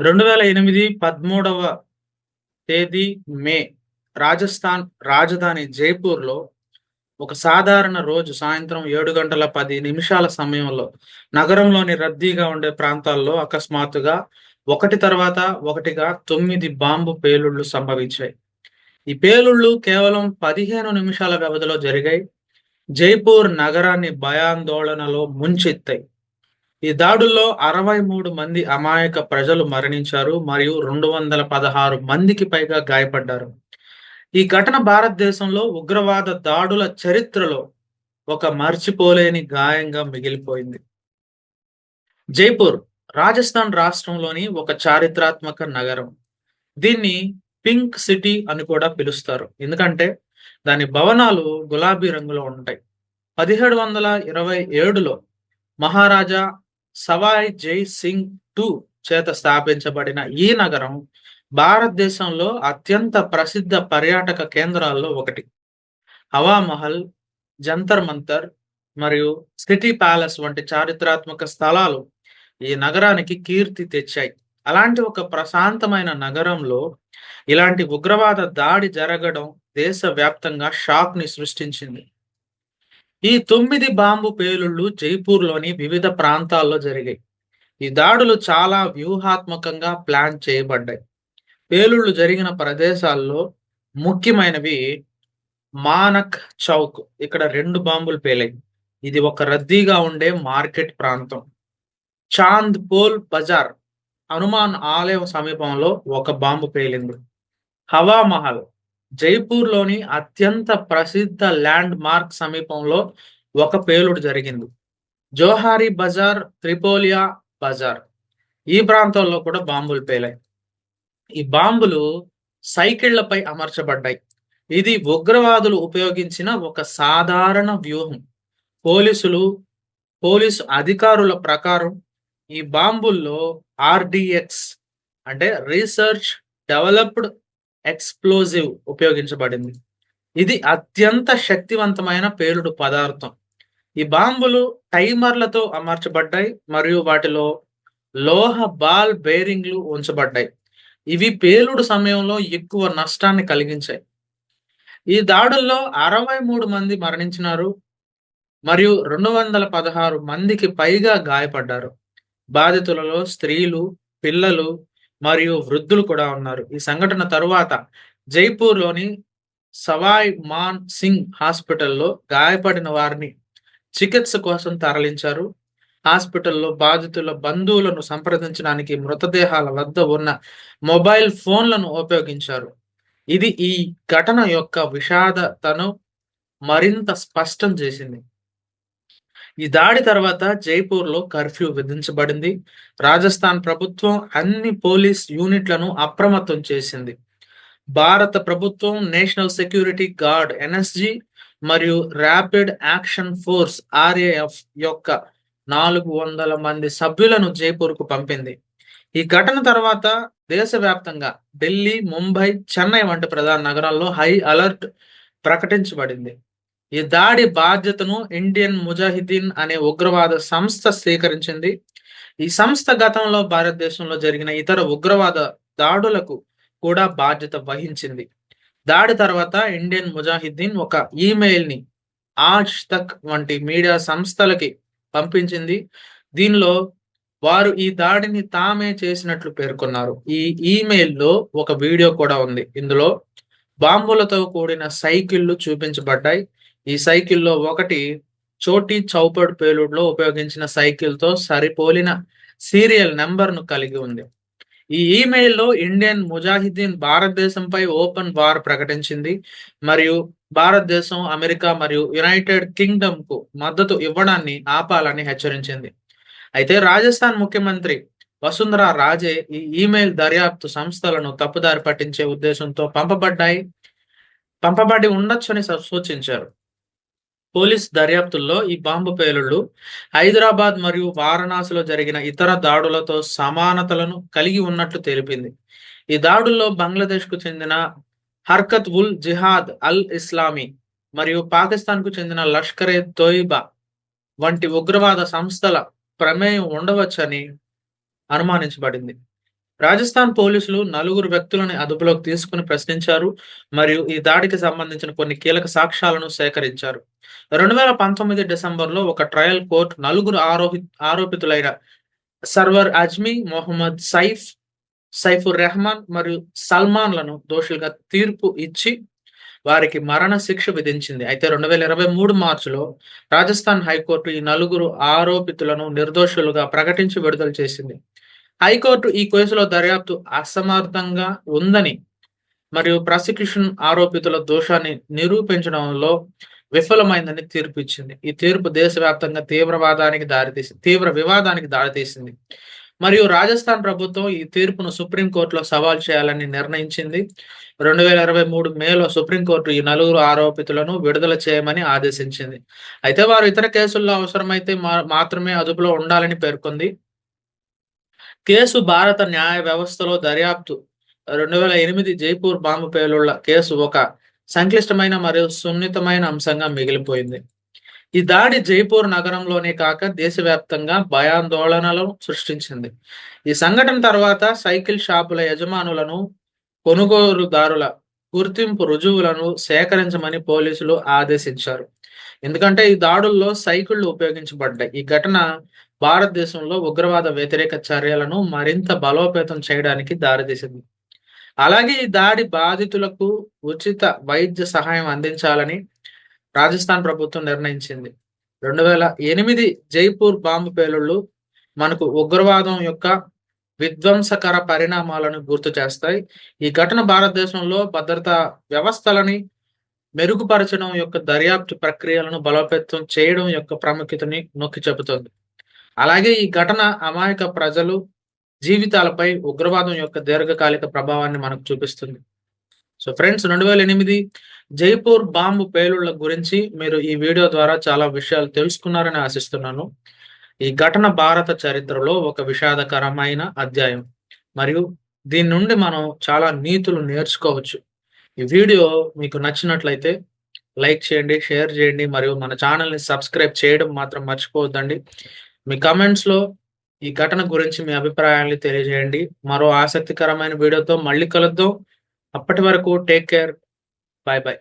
రెండు వేల ఎనిమిది పదమూడవ తేదీ మే రాజస్థాన్ రాజధాని జైపూర్లో ఒక సాధారణ రోజు సాయంత్రం ఏడు గంటల పది నిమిషాల సమయంలో నగరంలోని రద్దీగా ఉండే ప్రాంతాల్లో అకస్మాత్తుగా ఒకటి తర్వాత ఒకటిగా తొమ్మిది బాంబు పేలుళ్ళు సంభవించాయి. ఈ పేలుళ్ళు కేవలం పదిహేను నిమిషాల వ్యవధిలో జరిగాయి. జైపూర్ నగరాన్ని భయాందోళనలో ముంచెత్తాయి. ఈ దాడుల్లో అరవై మూడు మంది అమాయక ప్రజలు మరణించారు మరియు రెండు వందల పదహారు మందికి పైగా గాయపడ్డారు. ఈ ఘటన భారతదేశంలో ఉగ్రవాద దాడుల చరిత్రలో ఒక మర్చిపోలేని గాయంగా మిగిలిపోయింది. జైపూర్ రాజస్థాన్ రాష్ట్రంలోని ఒక చారిత్రాత్మక నగరం. దీన్ని పింక్ సిటీ అని కూడా పిలుస్తారు. ఎందుకంటే దాని భవనాలు గులాబీ రంగులో ఉంటాయి. పదిహేడు వందల ఇరవై ఏడులో మహారాజా సవాయ్ జై సింగ్ టూ చేత స్థాపించబడిన ఈ నగరం భారతదేశంలో అత్యంత ప్రసిద్ధ పర్యాటక కేంద్రాల్లో ఒకటి. హవామహల్ జంతర్ మంతర్ మరియు సిటీ ప్యాలెస్ వంటి చారిత్రాత్మక స్థలాలు ఈ నగరానికి కీర్తి తెచ్చాయి. అలాంటి ఒక ప్రశాంతమైన నగరంలో ఇలాంటి ఉగ్రవాద దాడి జరగడం దేశవ్యాప్తంగా షాక్ని సృష్టించింది. ఈ తొమ్మిది బాంబు పేలుళ్ళు జైపూర్లోని వివిధ ప్రాంతాల్లో జరిగాయి. ఈ దాడులు చాలా వ్యూహాత్మకంగా ప్లాన్ చేయబడ్డాయి. పేలుళ్ళు జరిగిన ప్రదేశాల్లో ముఖ్యమైనవి మానక్ చౌక్. ఇక్కడ రెండు బాంబులు పేలాయి. ఇది ఒక రద్దీగా ఉండే మార్కెట్ ప్రాంతం. చాంద్ పోల్ బజార్ హనుమాన్ ఆలయం సమీపంలో ఒక బాంబు పేలింది. హవా మహల్ జైపూర్లోని అత్యంత ప్రసిద్ధ ల్యాండ్ మార్క్ సమీపంలో ఒక పేలుడు జరిగింది. జోహారీ బజార్ త్రిపోలియా బజార్ ఈ ప్రాంతాల్లో కూడా బాంబులు పేలాయి. ఈ బాంబులు సైకిళ్ళపై అమర్చబడ్డాయి. ఇది ఉగ్రవాదులు ఉపయోగించిన ఒక సాధారణ వ్యూహం. పోలీసులు పోలీసు అధికారుల ప్రకారం ఈ బాంబుల్లో ఆర్డిఎక్స్ అంటే రీసెర్చ్ డెవలప్డ్ ఎక్స్ప్లోజివ్ ఉపయోగించబడింది. ఇది అత్యంత శక్తివంతమైన పేలుడు పదార్థం. ఈ బాంబులు టైమర్లతో అమర్చబడ్డాయి మరియు వాటిలో లోహ బాల్ బేరింగ్లు ఉంచబడ్డాయి. ఇవి పేలుడు సమయంలో ఎక్కువ నష్టాన్ని కలిగించాయి. ఈ దాడుల్లో అరవై మూడు మంది మరణించినారు మరియు రెండు వందల పదహారు మందికి పైగా గాయపడ్డారు. బాధితులలో స్త్రీలు పిల్లలు మరియు వృద్ధులు కూడా ఉన్నారు. ఈ సంఘటన తరువాత జైపూర్లోని సవాయ్ మాన్ సింగ్ హాస్పిటల్లో గాయపడిన వారిని చికిత్స కోసం తరలించారు. హాస్పిటల్లో బాధితుల బంధువులను సంప్రదించడానికి మృతదేహాల వద్ద ఉన్న మొబైల్ ఫోన్లను ఉపయోగించారు. ఇది ఈ ఘటన యొక్క విషాదతను మరింత స్పష్టం చేసింది. ఈ దాడి తర్వాత జైపూర్లో కర్ఫ్యూ విధించబడింది. రాజస్థాన్ ప్రభుత్వం అన్ని పోలీస్ యూనిట్లను అప్రమత్తం చేసింది. భారత ప్రభుత్వం నేషనల్ సెక్యూరిటీ గార్డ్ ఎన్ఎస్జి మరియు ర్యాపిడ్ యాక్షన్ ఫోర్స్ ఆర్ఏఎఫ్ యొక్క నాలుగు వందల మంది సభ్యులను జైపూర్కు పంపింది. ఈ ఘటన తర్వాత దేశవ్యాప్తంగా ఢిల్లీ ముంబై చెన్నై వంటి ప్రధాన నగరాల్లో హై అలర్ట్ ప్రకటించబడింది. ఈ దాడి బాధ్యతను ఇండియన్ ముజాహిదీన్ అనే ఉగ్రవాద సంస్థ స్వీకరించింది. ఈ సంస్థ గతంలో భారతదేశంలో జరిగిన ఇతర ఉగ్రవాద దాడులకు కూడా బాధ్యత వహించింది. దాడి తర్వాత ఇండియన్ ముజాహిద్దీన్ ఒక ఈమెయిల్ని ఆజ్ తక్ వంటి మీడియా సంస్థలకి పంపించింది. దీనిలో వారు ఈ దాడిని తామే చేసినట్లు పేర్కొన్నారు. ఈ ఈమెయిల్లో ఒక వీడియో కూడా ఉంది. ఇందులో బాంబులతో కూడిన సైకిళ్ళు చూపించబడ్డాయి. ఈ సైకిల్లో ఒకటి చోటీ చౌపడ్ పేలుడ్లో ఉపయోగించిన సైకిల్తో సరిపోలిన సీరియల్ నెంబర్ను కలిగి ఉంది. ఈ ఈమెయిల్లో ఇండియన్ ముజాహిద్దీన్ భారతదేశంపై ఓపెన్ వార్ ప్రకటించింది. మరియు భారతదేశం అమెరికా మరియు యునైటెడ్ కింగ్డమ్కు మద్దతు ఇవ్వడాన్ని ఆపాలని హెచ్చరించింది. అయితే రాజస్థాన్ ముఖ్యమంత్రి వసుంధరా రాజే ఈ ఈమెయిల్ దర్యాప్తు సంస్థలను తప్పుదారి పట్టించే ఉద్దేశంతో పంపబడ్డాయి. పంపబడి ఉండొచ్చని సూచించారు పోలీస్ దర్యాప్తుల్లో ఈ బాంబు పేలుళ్ళు హైదరాబాద్ మరియు వారణాసిలో జరిగిన ఇతర దాడులతో సమానతలను కలిగి ఉన్నట్లు తెలిపింది. ఈ దాడుల్లో బంగ్లాదేశ్కు చెందిన హర్కత్ ఉల్ జిహాద్ అల్ ఇస్లామీ మరియు పాకిస్తాన్కు చెందిన లష్కరే తోయిబా వంటి ఉగ్రవాద సంస్థల ప్రమేయం ఉండవచ్చని అనుమానించబడింది. రాజస్థాన్ పోలీసులు నలుగురు వ్యక్తులను అదుపులోకి తీసుకుని ప్రశ్నించారు మరియు ఈ దాడికి సంబంధించిన కొన్ని కీలక సాక్ష్యాలను సేకరించారు. రెండు వేల పంతొమ్మిది డిసెంబర్లో ఒక ట్రయల్ కోర్టు నలుగురు ఆరోపి ఆరోపితులైన సర్వర్ అజ్మీ మొహమ్మద్ సైఫ్ సైఫుర్ రెహమాన్ మరియు సల్మాన్లను దోషులుగా తీర్పు ఇచ్చి వారికి మరణ శిక్ష విధించింది. అయితే రెండు వేల ఇరవై మూడు మార్చిలో రాజస్థాన్ హైకోర్టు ఈ నలుగురు ఆరోపితులను నిర్దోషులుగా ప్రకటించి విడుదల చేసింది. హైకోర్టు ఈ కేసులో దర్యాప్తు అసమర్థంగా ఉందని మరియు ప్రాసిక్యూషన్ ఆరోపితుల దోషాన్ని నిరూపించడంలో విఫలమైందని తీర్పు ఇచ్చింది ఈ తీర్పు దేశవ్యాప్తంగా తీవ్రవాదానికి దారితీసింది తీవ్ర వివాదానికి దారితీసింది. మరియు రాజస్థాన్ ప్రభుత్వం ఈ తీర్పును సుప్రీంకోర్టులో సవాల్ చేయాలని నిర్ణయించింది. రెండు వేల ఇరవై మూడు మేలో సుప్రీంకోర్టు ఈ నలుగురు ఆరోపితులను విడుదల చేయమని ఆదేశించింది. అయితే వారు ఇతర కేసుల్లో అవసరమైతే మాత్రమే అదుపులో ఉండాలని పేర్కొంది. కేసు భారత న్యాయ వ్యవస్థలో దర్యాప్తు. రెండు వేల ఎనిమిది జైపూర్ బాంబు పేలుళ్ళ కేసు ఒక సంక్లిష్టమైన మరియు సున్నితమైన అంశంగా మిగిలిపోయింది. ఈ దాడి జైపూర్ నగరంలోనే కాక దేశవ్యాప్తంగా భయాందోళనలను సృష్టించింది. ఈ సంఘటన తర్వాత సైకిల్ షాపుల యజమానులను కొనుగోలుదారుల గుర్తింపు రుజువులను సేకరించమని పోలీసులు ఆదేశించారు. ఎందుకంటే ఈ దాడుల్లో సైకిళ్ళు ఉపయోగించబడ్డాయి. ఈ ఘటన భారతదేశంలో ఉగ్రవాద వ్యతిరేక చర్యలను మరింత బలోపేతం చేయడానికి దారితీసింది. అలాగే ఈ దాడి బాధితులకు ఉచిత వైద్య సహాయం అందించాలని రాజస్థాన్ ప్రభుత్వం నిర్ణయించింది. రెండు వేల ఎనిమిది జైపూర్ బాంబు పేలుళ్ళు మనకు ఉగ్రవాదం యొక్క విధ్వంసకర పరిణామాలను గుర్తు చేస్తాయి. ఈ ఘటన భారతదేశంలో భద్రతా వ్యవస్థలని మెరుగుపరచడం యొక్క దర్యాప్తు ప్రక్రియలను బలోపేతం చేయడం యొక్క ప్రాముఖ్యతని నొక్కి చెబుతుంది. అలాగే ఈ ఘటన అమాయక ప్రజలు జీవితాలపై ఉగ్రవాదం యొక్క దీర్ఘకాలిక ప్రభావాన్ని మనకు చూపిస్తుంది. సో ఫ్రెండ్స్ రెండు వేల ఎనిమిది జైపూర్ బాంబు పేలుళ్ళ గురించి మీరు ఈ వీడియో ద్వారా చాలా విషయాలు తెలుసుకున్నారని ఆశిస్తున్నాను. ఈ ఘటన భారత చరిత్రలో ఒక విషాదకరమైన అధ్యాయం. మరియు దీని నుండి మనం చాలా నీతులు నేర్చుకోవచ్చు. ఈ వీడియో మీకు నచ్చినట్లయితే లైక్ చేయండి షేర్ చేయండి మరియు మన ఛానల్ని సబ్స్క్రైబ్ చేయడం మాత్రం మర్చిపోవద్దండి. మీ కమెంట్స్లో ఈ ఘటన గురించి మీ అభిప్రాయాన్ని తెలియజేయండి. మరో ఆసక్తికరమైన వీడియోతో మళ్ళీ కలుద్దాం. అప్పటి వరకు టేక్ కేర్ బాయ్ బాయ్